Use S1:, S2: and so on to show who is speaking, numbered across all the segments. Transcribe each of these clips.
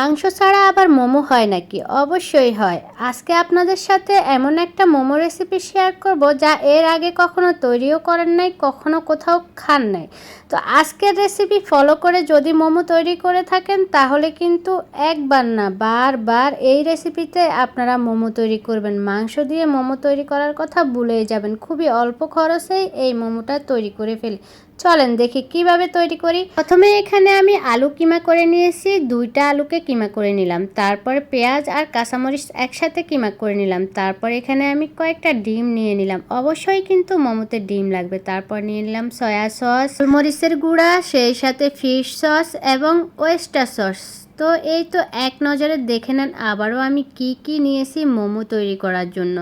S1: মাংস ছাড়া আবার মোমো হয় নাকি? অবশ্যই হয়। আজকে আপনাদের সাথে এমন একটা মোমো রেসিপি শেয়ার করব যা এর আগে কখনো তৈরিও করেন নাই, কখনো কোথাও খান নাই। তো আজকের রেসিপি ফলো করে যদি মোমো তৈরি করে থাকেন, তাহলে কিন্তু একবার না, বারবার এই রেসিপিতে আপনারা মোমো তৈরি করবেন। মাংস দিয়ে মোমো তৈরি করার কথা ভুলেই যাবেন। খুবই অল্প খরচেই এই মোমোটা তৈরি করে ফেলি। চলেন দেখি কীভাবে তৈরি করি। প্রথমে এখানে আমি আলু কিমা করে নিয়েছি। দুইটা আলুকে কিমা করে নিলাম। তারপর পেঁয়াজ আর কাঁচামরিচ একসাথে কিমা করে নিলাম। তারপর এখানে আমি কয়েকটা ডিম নিয়ে নিলাম। অবশ্যই কিন্তু মোমোতে ডিম লাগবে। তারপর নিয়ে নিলাম সয়া সস মরিচের গুঁড়া, সেই সাথে ফিশ সস এবং ওয়েস্টার সস। তো এই তো এক নজরে দেখে নেন আবারও আমি কি কি নিয়েছি মোমো তৈরি করার জন্য।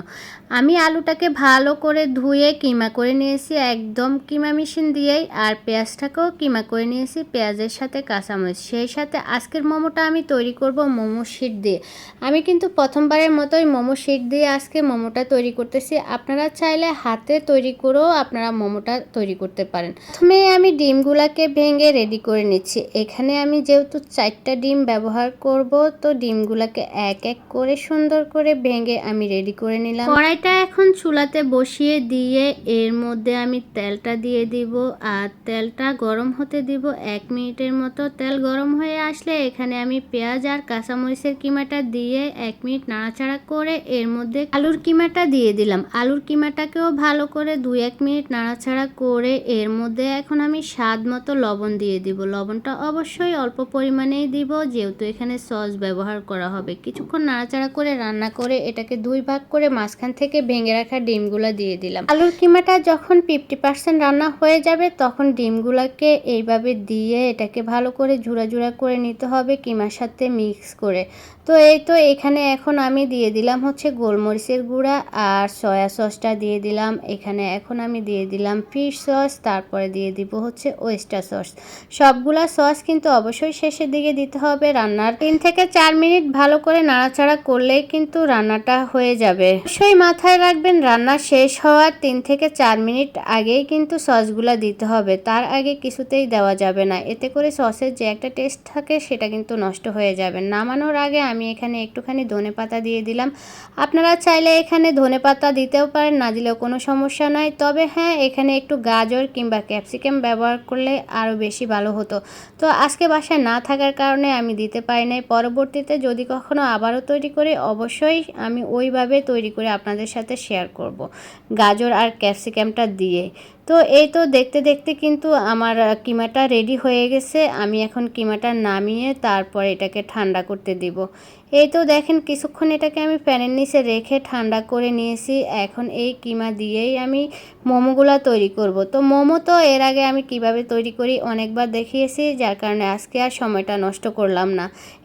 S1: আমি আলুটাকে ভালো করে ধুয়ে কিমা করে নিয়েছি একদম কিমা মেশিন দিয়েই আর পেঁয়াজটাকেও কিমা করে নিয়েছি পেঁয়াজের সাথে কাঁচামরিচ। সেই সাথে আজকের মোমোটা আমি তৈরি করব মোমো শিট দিয়ে। আমি কিন্তু প্রথমবারের মতোই মোমো শিট দিয়ে আজকে মোমোটা তৈরি করতেছি। আপনারা চাইলে হাতে তৈরি করেও আপনারা মোমোটা তৈরি করতে পারেন। প্রথমে আমি ডিমগুলাকে ভেঙে রেডি করে নিচ্ছি। এখানে আমি যেহেতু চারটা ডিম ব্যবহার করব। তো ডিমগুলোকে এক এক করে সুন্দর করে ভেঙে আমি রেডি করে নিলাম। কড়াইটা এখন চুলাতে বসিয়ে দিয়ে এর মধ্যে আমি তেলটা দিয়ে দিব। আর তেলটা গরম হতে দিব এক মিনিটের মতো। তেল গরম হয়ে আসলে এখানে আমি পেঁয়াজ আর কাঁচামরিচের কিমাটা দিয়ে এক মিনিট নাড়াচাড়া করে এর মধ্যে আলুর কিমাটা দিয়ে দিলাম। আলুর কিমাটাকেও ভালো করে দুই এক মিনিট নাড়াচাড়া করে এর মধ্যে এখন আমি স্বাদ মতো লবণ দিয়ে দিব। লবণটা অবশ্যই অল্প পরিমাণেই দিব যেহেতু এখানে সস ব্যবহার করা হবে। কিছুক্ষণ নাড়াচাড়া করে রান্না করে এটাকে দুই ভাগ করে মাঝখান থেকে ভেঙে রাখা ডিমগুলো দিয়ে দিলাম। আলুর কিমাটা যখন ফিফটি পার্সেন্ট রান্না হয়ে যাবে, তখন ডিমগুলোকে এইভাবে দিয়ে এটাকে ভালো করে ঝুড়া ঝুড়া করে নিতে হবে কিমার সাথে মিক্স করে। তো এই তো এখানে এখন আমি দিয়ে দিলাম হচ্ছে গোলমরিচের গুঁড়া আর সয়া সসটা দিয়ে দিলাম। এখানে এখন আমি দিয়ে দিলাম ফিশ সস, তারপরে দিয়ে দিব হচ্ছে ওয়েস্টার সস। সবগুলা সস কিন্তু অবশ্যই শেষের দিকে দিতে হবে। রান্নার তিন থেকে চার মিনিট ভালো করে নাড়াচাড়া করলেই কিন্তু রান্নাটা হয়ে যাবে। অবশ্যই মাথায় রাখবেন, রান্না শেষ হওয়ার তিন থেকে চার মিনিট আগেই কিন্তু সসগুলা দিতে হবে। তার আগে কিছুতেই দেওয়া যাবে না। এতে করে সসের যে একটা টেস্ট থাকে, সেটা কিন্তু নষ্ট হয়ে যাবে। নামানোর আগে আমি এখানে একটুখানি ধনে পাতা দিয়ে দিলাম। আপনারা চাইলে এখানে ধনে পাতা দিতেও পারেন, না দিলেও কোনো সমস্যা নয়। তবে হ্যাঁ এখানে একটু গাজর কিংবা ক্যাপসিকাম ব্যবহার করলে আরও বেশি ভালো হতো। তো আজকে বাসায় না থাকার কারণে আমি দিতে পারি নাই। পরবর্তীতে যদি কখনো আবারও তৈরি করি, অবশ্যই আমি ওইভাবে তৈরি করে আপনাদের সাথে শেয়ার করব। গাজর আর ক্যাপসিকামটা দিয়ে। তো এই তো দেখতে দেখতে কিন্তু আমার কিমাটা রেডি হয়ে গেছে। আমি এখন কিমাটা নামিয়ে তারপর এটাকে ঠান্ডা করতে দিব। এই তো দেখেন কিছুক্ষণ এটাকে আমি প্যানের নিচে রেখে ঠান্ডা করে নিয়েছি। এখন এই কিমা দিয়েই আমি মোমোগুলা তৈরি করব। তো মোমো তো এর আগে আমি কীভাবে তৈরি করি অনেকবার দেখিয়েছি, যার কারণে আজকে আর সময়টা নষ্ট করলাম না।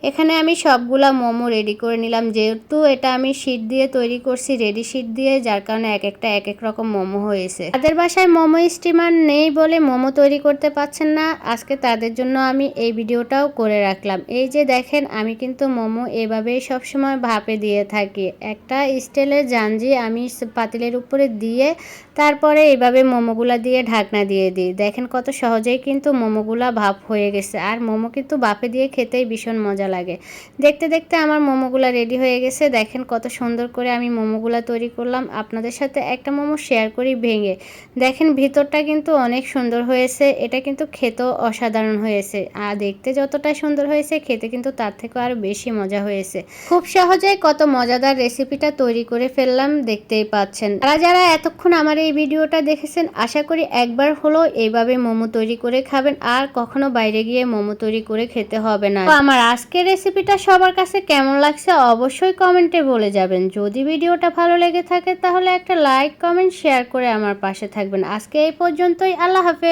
S1: এখানে আমি সবগুলা মোমো রেডি করে নিলাম। যেহেতু এটা আমি শীট দিয়ে তৈরি করছি রেডি শীট দিয়ে, যার কারণে এক একটা এক এক রকম মোমো হয়েছে। তাদের বাসায় মোমো স্টিমার নেই বলে মোমো তৈরি করতে পারছেন না। আজকে তাদের জন্য আমি এই ভিডিওটাও করে রাখলাম। এই যে দেখেন, আমি কিন্তু মোমো এভাবেই সবসময় ভাপে দিয়ে থাকি। একটা স্টিলের জাঞ্জি আমি পাতিলের উপরে দিয়ে তারপরে এভাবে মোমোগুলা দিয়ে ঢাকনা দিয়ে দিই। দেখেন কত সহজেই কিন্তু মোমোগুলা ভাপ হয়ে গেছে। আর মোমো কিন্তু ভাপে দিয়ে খেতেই ভীষণ মজা লাগে। দেখতে দেখতে আমার মোমোগুলা রেডি হয়ে গেছে। দেখেন কত সুন্দর করে আমি মোমোগুলা তৈরি করলাম। আপনাদের সাথে একটা মোমো শেয়ার করি ভেঙে। দেখেন ভিতরটা কিন্তু অনেক সুন্দর হয়েছে। এটা কিন্তু খেতেও অসাধারণ হয়েছে। আর দেখতে যতটা সুন্দর হয়েছে, খেতে কিন্তু তার থেকেও আরও বেশি মজা হয়েছে। খুব সহজেই কত মজাদার রেসিপিটা তৈরি করে ফেললাম, দেখতেই পাচ্ছেন। তারা যারা এতক্ষণ আমার এই ভিডিওটা দেখেছেন, আশা করি একবার হলো এইভাবে মোমো তৈরি করে খাবেন। আর কখনো বাইরে গিয়ে মোমো তৈরি করে খেতে হবে না। আমার আজকের রেসিপিটা সবার কাছে কেমন লাগছে, অবশ্যই কমেন্টে বলে যাবেন। যদি ভিডিওটা ভালো লেগে থাকে, তাহলে একটা লাইক, কমেন্ট, শেয়ার করে আমার পাশে থাকবেন। আজকে এই পর্যন্তই আল্লাহ হাফেজ